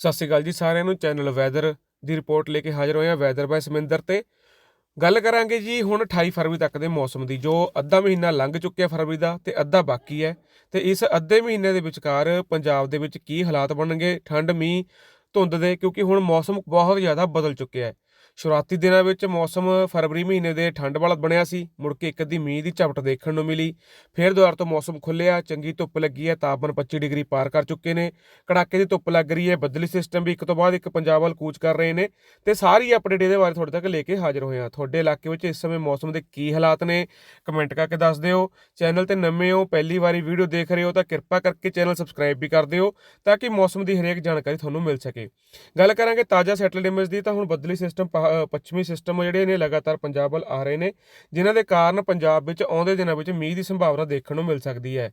ਸਤਿ ਸ਼੍ਰੀ ਅਕਾਲ ਜੀ ਸਾਰਿਆਂ ਨੂੰ, ਚੈਨਲ ਵੈਦਰ ਦੀ ਰਿਪੋਰਟ ਲੈ ਕੇ ਹਾਜ਼ਰ ਹੋਏ ਹਾਂ ਵੈਦਰ ਬਾਈ ਸਮਿੰਦਰ ਤੇ। ਗੱਲ ਕਰਾਂਗੇ ਜੀ ਹੁਣ 28 ਫਰਵਰੀ ਤੱਕ ਦੇ ਮੌਸਮ ਦੀ, ਜੋ ਅੱਧਾ ਮਹੀਨਾ ਲੰਘ ਚੁੱਕਿਆ ਫਰਵਰੀ ਦਾ ਤੇ ਅੱਧਾ ਬਾਕੀ ਹੈ। ਤੇ ਇਸ ਅੱਧੇ ਮਹੀਨੇ ਦੇ ਵਿਚਕਾਰ ਪੰਜਾਬ ਦੇ ਵਿੱਚ ਕੀ ਹਾਲਾਤ ਬਣਨਗੇ? ਠੰਡ, ਮੀਂਹ, ਧੁੰਦ ਦੇ, ਕਿਉਂਕਿ ਹੁਣ ਮੌਸਮ ਬਹੁਤ ਜ਼ਿਆਦਾ ਬਦਲ ਚੁੱਕਿਆ ਹੈ। ਸ਼ੁਰੂਆਤੀ ਦਿਨਾਂ ਵਿੱਚ ਮੌਸਮ ਫਰਵਰੀ ਮਹੀਨੇ ਦੇ ਠੰਡ ਵਾਲਾ ਬਣਿਆ ਸੀ, ਮੁੜ ਕੇ ਇੱਕ ਅੱਧੀ ਮੀਂਹ ਦੀ ਝਪਟ ਦੇਖਣ ਨੂੰ ਮਿਲੀ। ਫਿਰ ਦੁਬਾਰਾ ਤੋਂ ਮੌਸਮ ਖੁੱਲਿਆ ਚੰਗੀ ਧੁੱਪ ਲੱਗੀ ਹੈ, ਤਾਪਮਾਨ 25 ਡਿਗਰੀ ਪਾਰ ਕਰ ਚੁੱਕੇ ਨੇ। ਕੜਾਕੇ ਦੀ ਧੁੱਪ ਲੱਗ ਰਹੀ ਹੈ, ਬੱਦਲੀ ਸਿਸਟਮ ਵੀ ਇੱਕ ਤੋਂ ਬਾਅਦ ਇੱਕ ਪੰਜਾਬ ਵੱਲ ਕੂਚ ਕਰ ਰਹੇ ਨੇ। ਤੇ ਸਾਰੀ ਅਪਡੇਟ ਇਹਦੇ ਬਾਰੇ ਤੁਹਾਡੇ ਤੱਕ ਲੈ ਕੇ ਹਾਜ਼ਰ ਹੋਏ ਹਾਂ। ਤੁਹਾਡੇ ਇਲਾਕੇ ਵਿੱਚ ਇਸ ਸਮੇਂ ਮੌਸਮ ਦੇ ਕੀ ਹਾਲਾਤ ਨੇ ਕਮੈਂਟ ਕਰਕੇ ਦੱਸ ਦਿਓ। ਚੈਨਲ ਤੇ ਨਵੇਂ ਹੋ, ਪਹਿਲੀ ਵਾਰੀ ਵੀਡੀਓ ਦੇਖ ਰਹੇ ਹੋ, ਤਾਂ ਕਿਰਪਾ ਕਰਕੇ ਚੈਨਲ ਸਬਸਕ੍ਰਾਈਬ ਵੀ ਕਰ ਦਿਓ, ਤਾਂ ਕਿ ਮੌਸਮ ਦੀ ਹਰੇਕ ਜਾਣਕਾਰੀ ਤੁਹਾਨੂੰ ਮਿਲ ਸਕੇ। ਗੱਲ ਕਰਾਂਗੇ ਤਾਜ਼ਾ ਸੈਟਲਡ ਇਮੇਜ ਦੀ, ਤਾਂ ਹੁਣ ਬੱਦਲੀ ਸਿਸਟਮ ਪੱਛਮੀ ਸਿਸਟਮ ਜਿਹੜੇ ਨੇ ਲਗਾਤਾਰ ਪੰਜਾਬ ਵੱਲ ਆ ਰਹੇ ਨੇ, ਜਿਨ੍ਹਾਂ ਦੇ ਕਾਰਨ ਪੰਜਾਬ ਵਿੱਚ ਆਉਂਦੇ ਦਿਨਾਂ ਵਿੱਚ ਮੀਂਹ ਦੀ ਸੰਭਾਵਨਾ ਦੇਖਣ ਨੂੰ ਮਿਲ ਸਕਦੀ ਹੈ।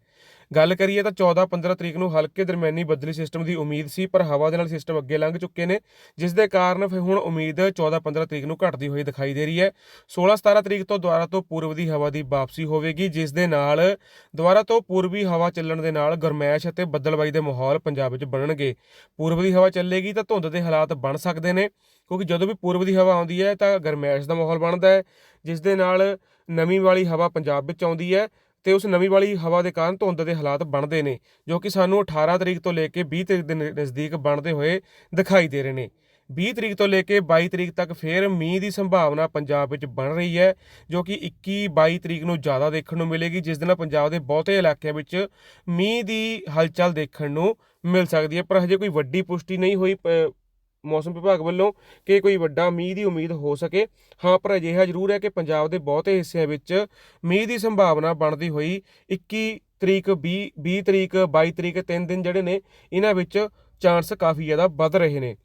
ਗੱਲ ਕਰੀਏ ਤਾਂ 14-15 ਤਰੀਕ ਨੂੰ ਹਲਕੇ ਦਰਮਿਆਨੀ ਬਦਲੀ ਸਿਸਟਮ ਦੀ ਉਮੀਦ ਸੀ, ਪਰ ਹਵਾ ਦੇ ਨਾਲ ਸਿਸਟਮ ਅੱਗੇ ਲੰਘ ਚੁੱਕੇ ਨੇ, ਜਿਸ ਦੇ ਕਾਰਨ ਫਿਰ ਹੁਣ ਉਮੀਦ 14-15 ਤਰੀਕ ਨੂੰ ਘਟਦੀ ਹੋਈ ਦਿਖਾਈ ਦੇ ਰਹੀ ਹੈ। 16-17 ਤਰੀਕ ਤੋਂ ਦੁਬਾਰਾ ਤੋਂ ਪੂਰਬ ਦੀ ਹਵਾ ਦੀ ਵਾਪਸੀ ਹੋਵੇਗੀ, ਜਿਸ ਦੇ ਨਾਲ ਦੁਬਾਰਾ ਤੋਂ ਪੂਰਬੀ ਹਵਾ ਚੱਲਣ ਦੇ ਨਾਲ ਗਰਮੈਸ਼ ਅਤੇ ਬੱਦਲਬਾਈ ਦੇ ਮਾਹੌਲ ਪੰਜਾਬ ਵਿੱਚ ਬਣਨਗੇ। ਪੂਰਬ ਦੀ ਹਵਾ ਚੱਲੇਗੀ ਤਾਂ ਧੁੰਦ ਦੇ ਹਾਲਾਤ ਬਣ ਸਕਦੇ ਨੇ, ਕਿਉਂਕਿ ਜਦੋਂ ਵੀ ਪੂਰਬ ਦੀ ਹਵਾ ਆਉਂਦੀ ਹੈ ਤਾਂ ਗਰਮੈਸ਼ ਦਾ ਮਾਹੌਲ ਬਣਦਾ ਹੈ, ਜਿਸ ਦੇ ਨਾਲ ਨਮੀ ਵਾਲੀ ਹਵਾ ਪੰਜਾਬ ਵਿੱਚ ਆਉਂਦੀ ਹੈ। ਤੇ ਉਸ ਨਮੀ ਵਾਲੀ ਹਵਾ ਦੇ ਕਾਰਨ ਧੁੰਦ ਦੇ ਹਾਲਾਤ ਬਣਦੇ ਨੇ, ਜੋ ਕਿ ਸਾਨੂੰ 18 ਤਰੀਕ ਤੋਂ ਲੈ ਕੇ 20 ਤਰੀਕ ਦੇ ਨ- ਨਜ਼ਦੀਕ ਬਣਦੇ ਹੋਏ ਦਿਖਾਈ ਦੇ ਰਹੇ ਨੇ। 20 ਤਰੀਕ ਤੋਂ ਲੈ ਕੇ 22 ਤਰੀਕ ਤੱਕ ਫੇਰ ਮੀਂਹ ਦੀ ਸੰਭਾਵਨਾ ਪੰਜਾਬ ਵਿੱਚ ਬਣ ਰਹੀ ਹੈ, ਜੋ ਕਿ 21 22 ਤਰੀਕ ਨੂੰ ਜ਼ਿਆਦਾ ਦੇਖਣ ਨੂੰ ਮਿਲੇਗੀ, ਜਿਸ ਦੇ ਨਾਲ ਪੰਜਾਬ ਦੇ ਬਹੁਤੇ ਇਲਾਕਿਆਂ ਵਿੱਚ ਮੀਂਹ ਦੀ ਹਲਚਲ ਦੇਖਣ ਨੂੰ ਮਿਲ ਸਕਦੀ ਹੈ। ਪਰ ਹਜੇ ਕੋਈ ਵੱਡੀ ਪੁਸ਼ਟੀ ਨਹੀਂ ਹੋਈ, ਪ- ਮੌਸਮ ਵਿਭਾਗ ਵੱਲੋਂ ਕਿ ਕੋਈ ਵੱਡਾ ਮੀਂਹ ਦੀ ਉਮੀਦ ਹੋ ਸਕੇ। ਹਾਂ, ਪਰ ਅਜਿਹਾ ਜ਼ਰੂਰ ਹੈ ਕਿ ਪੰਜਾਬ ਦੇ ਬਹੁਤੇ ਹਿੱਸਿਆਂ ਵਿੱਚ ਮੀਂਹ ਦੀ ਸੰਭਾਵਨਾ ਬਣਦੀ ਹੋਈ 21 ਤਰੀਕ 20 20 ਤਰੀਕ 22 ਤਰੀਕ, ਤਿੰਨ ਦਿਨ ਜਿਹੜੇ ਨੇ, ਇਹਨਾਂ ਵਿੱਚ ਚਾਂਸ ਕਾਫੀ ਜ਼ਿਆਦਾ ਵੱਧ ਰਹੇ ਨੇ।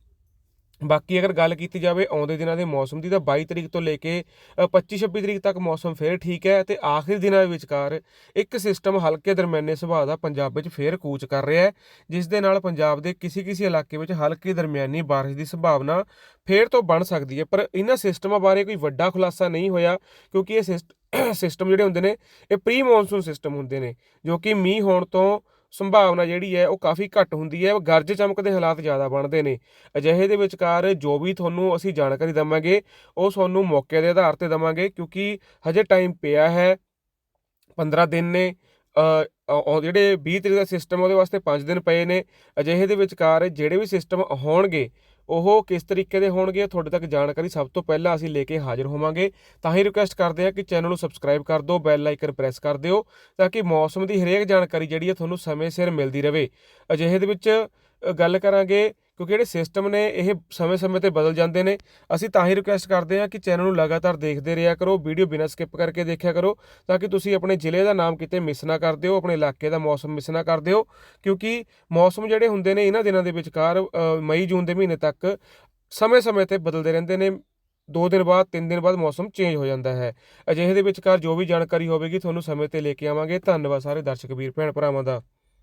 ਬਾਕੀ ਅਗਰ ਗੱਲ ਕੀਤੀ ਜਾਵੇ ਆਉਂਦੇ ਦਿਨਾਂ ਦੇ ਮੌਸਮ ਦੀ ਤਾਂ 22 ਤਰੀਕ ਤੋਂ ਲੈ ਕੇ 25-26 ਤਰੀਕ ਤੱਕ ਮੌਸਮ ਫੇਰ ਠੀਕ ਹੈ ਤੇ ਆਖਰੀ ਦਿਨਾਂ ਵਿਚਕਾਰ ਇੱਕ ਸਿਸਟਮ ਹਲਕੇ ਦਰਮਿਆਨੇ ਸੁਭਾਅ ਦਾ ਪੰਜਾਬ ਵਿੱਚ ਫੇਰ ਕੂਚ ਕਰ ਰਿਹਾ ਹੈ, ਜਿਸ ਦੇ ਨਾਲ ਪੰਜਾਬ ਦੇ ਕਿਸੇ ਕਿਸੇ ਇਲਾਕੇ ਵਿੱਚ ਹਲਕੀ ਦਰਮਿਆਨੀ ਬਾਰਿਸ਼ ਦੀ ਸੰਭਾਵਨਾ ਫੇਰ ਤੋਂ ਬਣ ਸਕਦੀ ਹੈ। ਪਰ ਇਹਨਾਂ ਸਿਸਟਮਾਂ ਬਾਰੇ ਕੋਈ ਵੱਡਾ ਖੁਲਾਸਾ ਨਹੀਂ ਹੋਇਆ, ਕਿਉਂਕਿ ਇਹ ਸਿਸਟਮ ਜਿਹੜੇ ਹੁੰਦੇ ਨੇ, ਇਹ ਪ੍ਰੀ ਮੌਨਸੂਨ ਸਿਸਟਮ ਹੁੰਦੇ ਨੇ, ਜੋ ਕਿ ਮੀਂਹ ਹੋਣ ਤੋਂ ਸੰਭਾਵਨਾ ਜਿਹੜੀ ਹੈ ਉਹ ਕਾਫੀ ਘੱਟ ਹੁੰਦੀ ਹੈ, ਗਰਜ ਚਮਕ ਦੇ ਹਾਲਾਤ ਜ਼ਿਆਦਾ ਬਣਦੇ ਨੇ। ਅਜਿਹੇ ਦੇ ਵਿਚਕਾਰ ਜੋ ਵੀ ਤੁਹਾਨੂੰ ਅਸੀਂ ਜਾਣਕਾਰੀ ਦਵਾਂਗੇ, ਉਹ ਤੁਹਾਨੂੰ ਮੌਕੇ ਦੇ ਆਧਾਰ ਤੇ ਦਵਾਂਗੇ ਕਿਉਂਕਿ ਹਜੇ ਟਾਈਮ ਪਿਆ ਹੈ 15 ਦਿਨ ਨੇ ਜਿਹੜੇ 20 ਤਰੀਕ ਦਾ ਸਿਸਟਮ ਉਹਦੇ ਵਾਸਤੇ 5 ਦਿਨ ਪਏ ਨੇ। ਅਜਿਹੇ ਦੇ ਵਿਚਕਾਰ ਜਿਹੜੇ ਵੀ ਸਿਸਟਮ ਹੋਣਗੇ, ਉਹ ਕਿਸ ਤਰੀਕੇ ਦੇ ਹੋਣਗੇ, ਤੁਹਾਡੇ ਤੱਕ ਜਾਣਕਾਰੀ ਸਭ ਤੋਂ ਪਹਿਲਾਂ ਅਸੀਂ ਲੈ ਕੇ ਹਾਜ਼ਰ ਹੋਵਾਂਗੇ। ਤਾਂ ਹੀ ਰਿਕੁਐਸਟ ਕਰਦੇ ਹਾਂ ਕਿ ਚੈਨਲ ਨੂੰ ਸਬਸਕ੍ਰਾਈਬ ਕਰ ਦਿਓ ਬੈਲ ਆਈਕਨ ਪ੍ਰੈਸ ਕਰ ਦਿਓ, ਤਾਂ ਕਿ ਮੌਸਮ ਦੀ ਹਰੇਕ ਜਾਣਕਾਰੀ ਜਿਹੜੀ ਹੈ ਤੁਹਾਨੂੰ ਸਮੇਂ ਸਿਰ ਮਿਲਦੀ ਰਹੇ। ਅਜਿਹੇ ਦੇ ਵਿੱਚ ਗੱਲ ਕਰਾਂਗੇ ਕਿਉਂਕਿ ਜਿਹੜੇ ਸਿਸਟਮ ਨੇ, ਇਹ ਸਮੇਂ-ਸਮੇਂ ਤੇ ਬਦਲ ਜਾਂਦੇ ਨੇ। ਅਸੀਂ ਤਾਂ ਹੀ ਰਿਕੁਐਸਟ ਕਰਦੇ ਹਾਂ ਕਿ ਚੈਨਲ ਨੂੰ ਲਗਾਤਾਰ ਦੇਖਦੇ ਰਿਹਾ ਕਰੋ ਵੀਡੀਓ ਬਿਨਾਂ ਸਕਿਪ ਕਰਕੇ ਦੇਖਿਆ ਕਰੋ, ਤਾਂ ਕਿ ਤੁਸੀਂ ਆਪਣੇ ਜ਼ਿਲ੍ਹੇ ਦਾ ਨਾਮ ਕਿਤੇ ਮਿਸ ਨਾ ਕਰ ਦਿਓ, ਆਪਣੇ ਇਲਾਕੇ ਦਾ ਮੌਸਮ ਮਿਸ ਨਾ ਕਰ ਦਿਓ। ਕਿਉਂਕਿ ਮੌਸਮ ਜਿਹੜੇ ਹੁੰਦੇ ਨੇ, ਇਹਨਾਂ ਦਿਨਾਂ ਦੇ ਵਿਚਕਾਰ ਮਈ, ਜੂਨ ਦੇ ਮਹੀਨੇ ਤੱਕ ਸਮੇਂ-ਸਮੇਂ ਤੇ ਬਦਲਦੇ ਰਹਿੰਦੇ ਨੇ। ਦੋ ਦਿਨ ਬਾਅਦ, ਤਿੰਨ ਦਿਨ ਬਾਅਦ ਮੌਸਮ ਚੇਂਜ ਹੋ ਜਾਂਦਾ ਹੈ। ਅਜਿਹੇ ਦੇ ਵਿਚਕਾਰ ਜੋ ਵੀ ਜਾਣਕਾਰੀ ਹੋਵੇਗੀ, ਤੁਹਾਨੂੰ ਸਮੇਂ ਤੇ ਲੈ ਕੇ ਆਵਾਂਗੇ। ਧੰਨਵਾਦ ਸਾਰੇ ਦਰਸ਼ਕ ਵੀਰ, ਭੈਣ ਭਰਾਵਾਂ ਦਾ।